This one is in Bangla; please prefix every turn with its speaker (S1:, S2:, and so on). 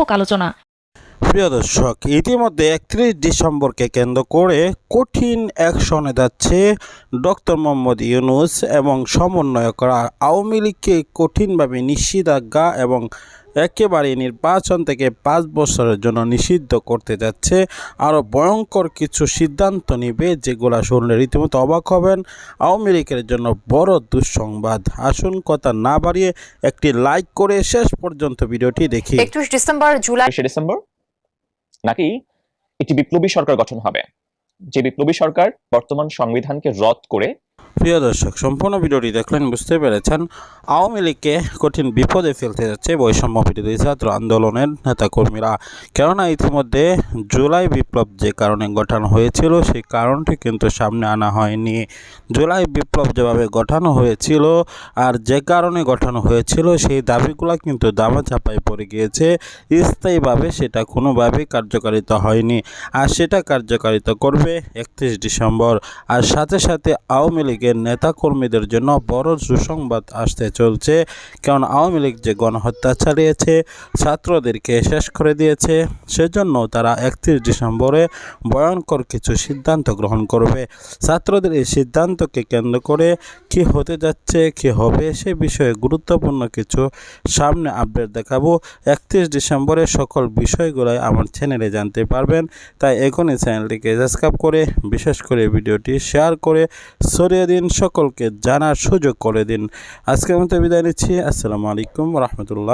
S1: ব্যাপক আলোচনা।
S2: প্রিয় দর্শক, ইতিমধ্যে একত্রিশ ডিসেম্বরকে কেন্দ্র করে কঠিন অ্যাকশনে যাচ্ছে ডক্টর মোহাম্মদ ইউনুস এবং সমন্বয় করা আওয়ামী লীগকে কঠিনভাবে নিষেধাজ্ঞা এবং একেবারে নির্বাচন থেকে পাঁচ বছরের জন্য নিষিদ্ধ করতে যাচ্ছে। আরও ভয়ঙ্কর কিছু সিদ্ধান্ত নেবে যেগুলো শুনলে রীতিমতো অবাক হবেন। আওয়ামী লীগের জন্য বড় দুঃসংবাদ। আসুন কথা না বাড়িয়ে একটি লাইক করে শেষ পর্যন্ত ভিডিওটি দেখি।
S3: একত্রিশ ডিসেম্বর জুলাই
S4: ডিসেম্বর? নাকি একটি বিপ্লবী সরকার গঠন হবে। যে বিপ্লবী সরকার বর্তমান সংবিধানকে রদ করে
S2: প্রিয় দর্শক, সম্পূর্ণ ভিডিওটি দেখলেন বুঝতে পেরেছেন, আওয়ামী লীগকে কঠিন বিপদে ফেলতে যাচ্ছে বৈষম্য বিরোধী ছাত্র আন্দোলনের নেতাকর্মীরা। কেননা ইতিমধ্যে জুলাই বিপ্লব যে কারণে গঠন হয়েছিল, সেই কারণটি কিন্তু সামনে আনা হয়নি। জুলাই বিপ্লব যেভাবে গঠানো হয়েছিল আর যে কারণে গঠন হয়েছিল, সেই দাবিগুলো কিন্তু দামা চাপায় পড়ে গিয়েছে। স্থায়ীভাবে সেটা কোনোভাবেই কার্যকারিতা হয়নি। আর সেটা কার্যকারিতা করবে একত্রিশ ডিসেম্বর। আর সাথে সাথে আওয়ামী লীগের নেতাকর্মীদের জন্য বড় সুসংবাদ আসতে চলছে। কারণ আওয়ামী লীগ যে গণহত্যা চালিয়েছে, ছাত্রদেরকে শেষ করে দিয়েছে, সেজন্য তারা একত্রিশ ডিসেম্বরে ভয়ঙ্কর কিছু সিদ্ধান্ত গ্রহণ করবে। ছাত্রদের এই সিদ্ধান্তকে কেন্দ্র করে কি হতে যাচ্ছে, কি হবে, সে বিষয়ে গুরুত্বপূর্ণ কিছু সামনে আপডেট দেখাবো। একত্রিশ ডিসেম্বরে সকল বিষয়গুলোই আমার চ্যানেলে জানতে পারবেন, তাই এখনই চ্যানেলটিকে সাবস্ক্রাইব করে, বিশেষ করে ভিডিওটি শেয়ার করে ছড়িয়ে দিন সকলকে জানার সুযোগ করে দিন। আজকের মতো বিদায় নিচ্ছি। আসসালামু আলাইকুম রহমতুল্লাহ।